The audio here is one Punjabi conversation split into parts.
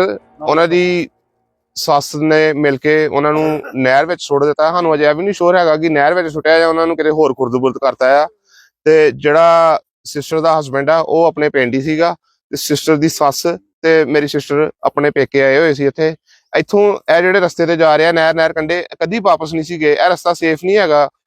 ਸਿਸਟਰ ਉਹਨਾਂ ਦੀ ਸੱਸ ਨੇ ਮਿਲ ਕੇ ਉਹਨਾਂ ਨੂੰ ਨਹਿਰ ਵਿੱਚ ਸੁੱਟ ਦਿੱਤਾ। ਸਾਨੂੰ ਅਜੇ ਵੀ ਨਹੀਂ ਸ਼ੋਰ ਹੈਗਾ ਕਿ ਨਹਿਰ ਵਿੱਚ ਸੁੱਟਿਆ ਜਾਂ ਉਹਨਾਂ ਨੂੰ ਕਿਤੇ ਹੋਰ ਖੁਰਦ-ਬੁਰਦ ਕਰਤਾ ਆ। ਤੇ ਜਿਹੜਾ ਸਿਸਟਰ ਦਾ ਹਸਬੰਡ ਆ ਉਹ ਆਪਣੇ ਪਿੰਡ ਹੀ ਸੀਗਾ। ਤੇ ਸਿਸਟਰ ਦੀ ਸੱਸ ਤੇ ਮੇਰੀ ਸਿਸਟਰ ਆਪਣੇ ਪੇਕੇ ਆਏ ਹੋਏ ਸੀ ਇੱਥੇ। ਇੱਥੋਂ ਇਹ ਜਿਹੜੇ ਰਸਤੇ ਤੇ ਜਾ ਰਿਹਾ ਨਹਿਰ ਨਹਿਰ ਕੰਢੇ ਕਦੀ ਵਾਪਸ ਨਹੀਂ ਸੀਗੇ ਇਹ ਰਸਤਾ ਸੇਫ ਨਹੀਂ ਹੈਗਾ।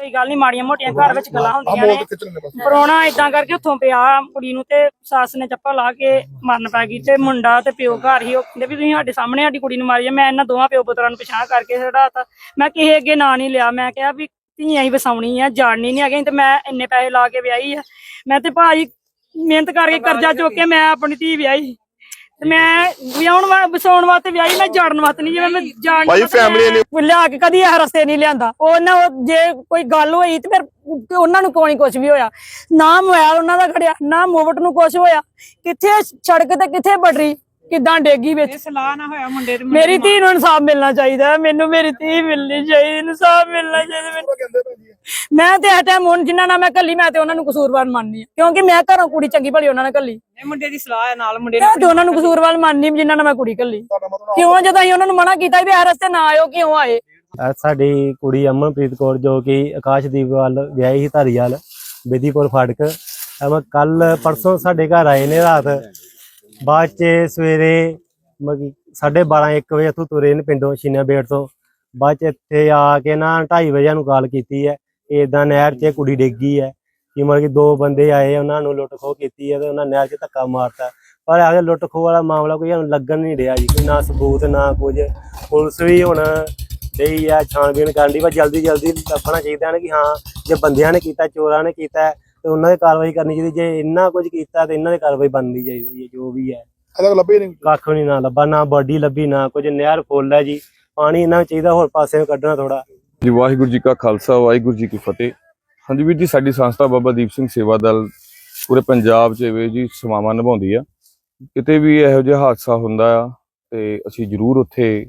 ਕੋਈ ਗੱਲ ਨਹੀਂ ਮਾੜੀਆਂ ਮੋਟੀਆਂ ਘਰ ਵਿੱਚ ਗੱਲਾਂ ਹੁੰਦੀਆਂ ਨੇ। ਪਰੋਣਾ ਇਦਾਂ ਕਰਕੇ ਉੱਥੋਂ ਪਿਆ ਕੁੜੀ ਨੂੰ ਤੇ ਸੱਸ ਨੇ ਚੱਪਲ ਲਾ ਕੇ ਮਰਨ ਪੈ ਗਈ ਤੇ ਮੁੰਡਾ ਤੇ ਪਿਓ ਘਰ ਹੀ ਉਹ ਕਹਿੰਦੇ ਵੀ ਤੁਸੀਂ ਸਾਡੇ ਸਾਹਮਣੇ ਸਾਡੀ ਕੁੜੀ ਨੂੰ ਮਾਰੀ ਆ ਮੈਂ ਇਹਨਾਂ ਦੋਵਾਂ ਪਿਓ ਪੁੱਤਰਾਂ ਨੂੰ ਪਛਾਣ ਕਰਕੇ ਛਡਾਤਾ। ਮੈਂ ਕਿਸੇ ਅੱਗੇ ਨਾਂ ਨਹੀਂ ਲਿਆ ਮੈਂ ਕਿਹਾ ਵੀ ਧੀਆਂ ਹੀ ਵਸਾਉਣੀ ਆ ਜਾਣਨੀ ਨਹੀਂ ਹੈਗੀ ਤੇ ਮੈਂ ਇੰਨੇ ਪੈਸੇ ਲਾ ਕੇ ਵਿਆਹੀ ਆ। ਮੈਂ ਤੇ ਭਾਜੀ ਮਿਹਨਤ ਕਰਕੇ ਕਰਜ਼ਾ ਚੁੱਕ ਕੇ ਮੈਂ ਆਪਣੀ ਧੀ ਵਿਆਹੀ। ਤੇ ਮੈਂ ਵਿਆਹਣ ਵਾ ਵਸਾਉਣ ਵਾਸਤੇ ਵਿਆਹੀ ਮੈਂ ਜਾਣ ਵਾਸਤੇ ਨਹੀਂ ਜਿਵੇਂ ਮੈਂ ਜਾਣ ਭਾਈ family ਨੇ- ਲਿਆ ਕੇ ਕਦੀ ਇਹ ਰਸਤੇ ਨਹੀਂ ਲਿਆਂਦਾ। ਉਹ ਨਾ ਉਹ ਜੇ ਕੋਈ ਗੱਲ ਹੋਈ ਤੇ ਫਿਰ ਉਹਨਾਂ ਨੂੰ ਕੋਈ ਕੁਝ ਵੀ ਹੋਇਆ? ਨਾ ਮੋਬਾਈਲ ਉਹਨਾਂ ਦਾ ਖੜਿਆ ਨਾ ਮੋਵਟ ਨੂੰ ਕੁਝ ਹੋਇਆ। ਕਿੱਥੇ ਸੜਕ ਤੇ ਕਿੱਥੇ ਬਟਰੀ? ਕਿੱਦਾਂ ਡੇਗੀ ਵਿੱਚ? ਸਲਾਹ ਨਾ ਹੋਇਆ ਮੁੰਡੇ ਤੇ ਮੇਰੀ ਧੀ ਨੂੰ ਇਨਸਾਫ ਮਿਲਣਾ ਚਾਹੀਦਾ। ਮੈਨੂੰ ਮੇਰੀ ਧੀ ਮਿਲਣੀ ਚਾਹੀਦੀ ਇਨਸਾਫ ਮਿਲਣਾ ਚਾਹੀਦਾ ਮੈਨੂੰ ਮੈਂ ਤੇ ਇਹ ਟਾਈਮ ਹੁਣ ਜਿਨ੍ਹਾਂ ਨਾਲ ਮੈਂ ਕੱਲੀ ਮੈਂ ਤੇ ਉਹਨਾਂ ਨੂੰ ਕਸੂਰਵਾਰ ਮੰਨਨੀ ਆ ਕਿਉਂਕਿ ਮੈਂ ਘਰੋਂ ਕੁੜੀ ਚੰਗੀ ਭਲੀ ਉਹਨਾਂ ਨੇ ਕੱਲੀ ਇਹ ਮੁੰਡੇ ਦੀ ਸਲਾਹ ਹੈ ਨਾਲ ਮੁੰਡੇ ਮੈਂ ਤੇ ਉਹਨਾਂ ਨੂੰ ਕਸੂਰਵਾਰ ਮੰਨਨੀ ਜਿਨ੍ਹਾਂ ਨਾਲ ਮੈਂ ਕੁੜੀ ਕੱਲੀ ਕਿਉਂ ਜਦੋਂ ਅਸੀਂ ਉਹਨਾਂ ਨੂੰ ਮਨਾ ਕੀਤਾ ਵੀ ਇਹ ਰਸਤੇ ਨਾ ਆਇਓ ਕਿਉਂ ਆਏ? ਸਾਡੀ ਕੁੜੀ ਅਮਨਪ੍ਰੀਤ ਕੌਰ ਜੋ ਕਿ ਆਕਾਸ਼ਦੀਪ ਵੱਲ ਵਿਆਹੀ ਸੀ ਧਾਰੀਵਾਲ ਬੇਦੀਪੁਰ ਫਾਟਕ। ਅਮ ਕੱਲ ਪਰਸੋਂ ਸਾਡੇ ਘਰ ਆਏ ਨੇ ਰਾਤ। ਬਾਅਦ ਚ ਸਵੇਰੇ ਮਗੀ 12:30 1 ਵਜੇ ਇੱਥੋਂ ਤੁਰੇ ਨੇ ਪਿੰਡੋਂ ਛੀਨਾ ਬੇੜ ਤੋਂ। ਬਾਅਦ ਚ ਇੱਥੇ ਆ ਕੇ ਨਾ 2:30 ਵਜੇ ਨੂੰ ਕਾਲ ਕੀਤੀ ਹੈ। ਇਦਾਂ ਨਹਿਰ 'ਚ ਕੁੜੀ ਡਿੱਗੀ ਹੈ ਕਿ ਮਤਲਬ ਕਿ ਦੋ ਬੰਦੇ ਆਏ ਉਹਨਾਂ ਨੂੰ ਲੁੱਟ ਖੋਹ ਕੀਤੀ ਹੈ ਤੇ ਉਹਨਾਂ ਨਹਿਰ 'ਚ ਧੱਕਾ ਮਾਰਤਾ। ਪਰ ਆਗੇ ਲੁੱਟ ਖੋਹ ਵਾਲਾ ਮਾਮਲਾ ਕੋਈ ਸਾਨੂੰ ਲੱਗਣ ਨਹੀਂ ਰਿਹਾ ਜੀ ਕੋਈ ਨਾ ਸਬੂਤ ਨਾ ਕੁਝ। ਪੁਲਿਸ ਵੀ ਹੁਣ ਡਈ ਆ ਛਾਣਬੀਣ ਕਰਨ ਦੀ ਪਰ ਜਲਦੀ ਜਲਦੀ ਲੱਭਣਾ ਚਾਹੀਦਾ ਨੇ ਕਿ ਹਾਂ ਜੇ ਬੰਦਿਆਂ ਨੇ ਕੀਤਾ ਚੋਰਾਂ ਨੇ ਕੀਤਾ ਤੇ ਉਹਨਾਂ ਦੀ ਕਾਰਵਾਈ ਕਰਨੀ ਚਾਹੀਦੀ। ਜੇ ਇੰਨਾ ਕੁਝ ਕੀਤਾ ਤੇ ਇਹਨਾਂ ਦੀ ਕਾਰਵਾਈ ਬਣਨੀ ਚਾਹੀਦੀ ਹੈ ਜੋ ਵੀ ਹੈ। ਅਲੱਗ ਲੱਭੇ ਨਹੀਂ। ਕੱਖ ਨਹੀਂ ਨਾ ਲੱਭਾ ਨਾ ਬਾਡੀ ਲੱਭੀ ਨਾ ਕੁਝ। ਨਹਿਰ ਫੁੱਲ ਹੈ ਜੀ ਪਾਣੀ ਇਹਨਾਂ ਨੂੰ ਚਾਹੀਦਾ ਹੋਰ ਪਾਸੇ ਕੱਢਣਾ ਥੋੜਾ ਜੀ, ਵਾਹਿਗੁਰੂ ਜੀ ਕਾ ਖਾਲਸਾ, ਵਾਹਿਗੁਰੂ ਜੀ ਕੀ ਫਤਿਹ। ਹਾਂਜੀ ਵੀਰ ਜੀ, ਸਾਡੀ ਸੰਸਥਾ ਬਾਬਾ ਦੀਪ ਸਿੰਘ ਸੇਵਾ ਦਲ ਪੂਰੇ ਪੰਜਾਬ 'ਚ ਵੀ ਜੀ ਸੇਵਾਵਾਂ ਨਿਭਾਉਂਦੀ ਆ। ਕਿਤੇ ਵੀ ਇਹੋ ਜਿਹਾ ਹਾਦਸਾ ਹੁੰਦਾ ਆ ਤੇ ਅਸੀਂ ਜ਼ਰੂਰ ਉੱਥੇ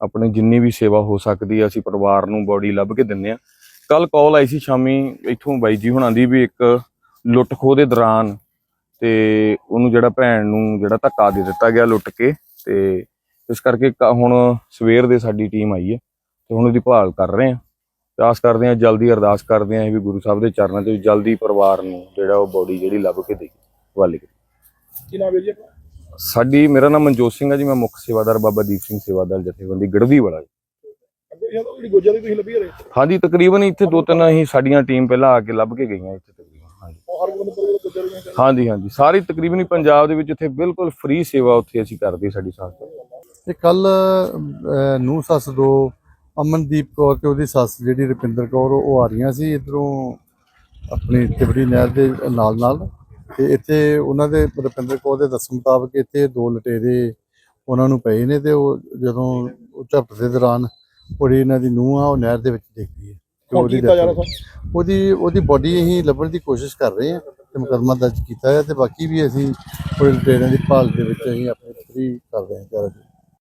ਆਪਣੀ ਜਿੰਨੀ ਵੀ ਸੇਵਾ ਹੋ ਸਕਦੀ ਆ, ਅਸੀਂ ਪਰਿਵਾਰ ਨੂੰ ਬੋਡੀ ਲੱਭ ਕੇ ਦਿੰਨੇ ਆ। ਕੱਲ ਕਾਲ ਆਈ ਸੀ ਸ਼ਾਮੀ, ਇੱਥੋਂ ਬਾਈ ਜੀ ਹੁਣਾਂ ਦੀ ਵੀ ਇੱਕ ਲੁੱਟ ਖੋਹ ਦੇ ਦੌਰਾਨ ਤੇ ਉਹਨੂੰ ਜਿਹੜਾ ਭੈਣ ਨੂੰ ਜਿਹੜਾ ਧੱਕਾ ਦੇ ਦਿੱਤਾ ਗਿਆ ਲੁੱਟ ਕੇ ਤੇ ਇਸ ਕਰਕੇ ਕ- ਹੁਣ ਸਵੇਰ ਦੇ ਸਾਡੀ ਟੀਮ ਆਈ ਹੈ ਤੇ ਹੁਣ ਉਹਦੀ ਭਾਲ ਕਰ ਰਹੇ ਆ ਤੇ ਆਸ ਕਰਦੇ ਹਾਂ ਜਲਦੀ ਅਰਦਾਸ ਕਰਦੇ ਹਾਂ ਵੀ ਗੁਰੂ ਸਾਹਿਬ ਦੇ ਚਰਨਾਂ 'ਚ ਜਲਦੀ ਪਰਿਵਾਰ ਨੂੰ ਜਿਹੜਾ ਉਹ ਬੋਡੀ ਜਿਹੜੀ ਲੱਭ ਕੇ ਦੇ ਕਰੀ ਕੀ। ਨਾਮ ਹੈ ਜੀ ਆਪਣਾ? ਸਾਡੀ ਮੇਰਾ ਨਾਮ ਮਨਜੋਤ ਸਿੰਘ ਹੈ ਜੀ ਮੈਂ ਮੁੱਖ ਸੇਵਾਦਾਰ ਬਾਬਾ ਦੀਪ ਸਿੰਘ ਸੇਵਾ ਦਲ ਜਥੇਬੰਦੀ ਗੜਦੀ ਵਾਲਾ ਜੀ ਤਾਂ ਜਿਹੜੀ ਗੋਜਾ ਦੀ ਤੁਸੀਂ ਲੱਭੀ ਰਹੇ ਹਾਂਜੀ ਤਕਰੀਬਨ ਇੱਥੇ ਦੋ ਤਿੰਨ ਅਸੀਂ ਸਾਡੀਆਂ ਟੀਮ ਪਹਿਲਾਂ ਆ ਕੇ ਲੱਭ ਕੇ ਗਈਆਂ ਇੱਥੇ ਤਕਰੀਬਨ ਹਾਂਜੀ। ਹਾਂਜੀ ਹਾਂਜੀ। ਸਾਰੀ ਤਕਰੀਬਨ ਹੀ ਪੰਜਾਬ ਦੇ ਵਿੱਚ ਇੱਥੇ ਬਿਲਕੁਲ ਫ੍ਰੀ ਸੇਵਾ ਉੱਥੇ ਅਸੀਂ ਕਰਦੇ ਸਾਡੀ ਸੰਸਥਾ ਤੇ ਕੱਲ ਨੂੰ ਸੱਸ ਦੋ ਅਮਨਦੀਪ ਕੌਰ ਤੇ ਉਹਦੀ ਸੱਸ ਜਿਹੜੀ ਰੁਪਿੰਦਰ ਕੌਰ ਉਹ ਆ ਰਹੀਆਂ ਸੀ ਇਧਰੋਂ ਆਪਣੀ ਤਿਬੜੀ ਨਹਿਰ ਦੇ ਨਾਲ ਨਾਲ। ਤੇ ਇੱਥੇ ਉਹਨਾਂ ਦੇ ਰੁਪਿੰਦਰ ਕੌਰ ਦੇ ਦੱਸਣ ਮੁਤਾਬਕ ਇੱਥੇ ਦੋ ਲਟੇਰੇ ਉਹਨਾਂ ਨੂੰ ਪਏ ਨੇ ਤੇ ਉਹ ਜਦੋਂ ਝਪਟ ਦੇ ਦੌਰਾਨ ਉਹਦੀ ਇਹਨਾਂ ਦੀ ਨੂੰਹ ਆ ਉਹ ਨਹਿਰ ਦੇ ਵਿੱਚ ਡਿੱਗ ਗਈ ਹੈ। ਉਹਦੀ। ਉਹਦੀ ਉਹਦੀ ਬੋਡੀ ਅਸੀਂ ਲੱਭਣ ਦੀ ਕੋਸ਼ਿਸ਼ ਕਰ ਰਹੇ ਹਾਂ ਤੇ ਮੁਕੱਦਮਾ ਦਰਜ ਕੀਤਾ ਹੈ ਤੇ ਬਾਕੀ ਵੀ ਅਸੀਂ ਉਹਦੇ ਲਟੇਰਿਆਂ ਦੀ ਭਾਲ ਦੇ ਵਿੱਚ ਅਸੀਂ ਆਪਣੇ ਫਰੀ ਕਰ ਰਹੇ ਹਾਂ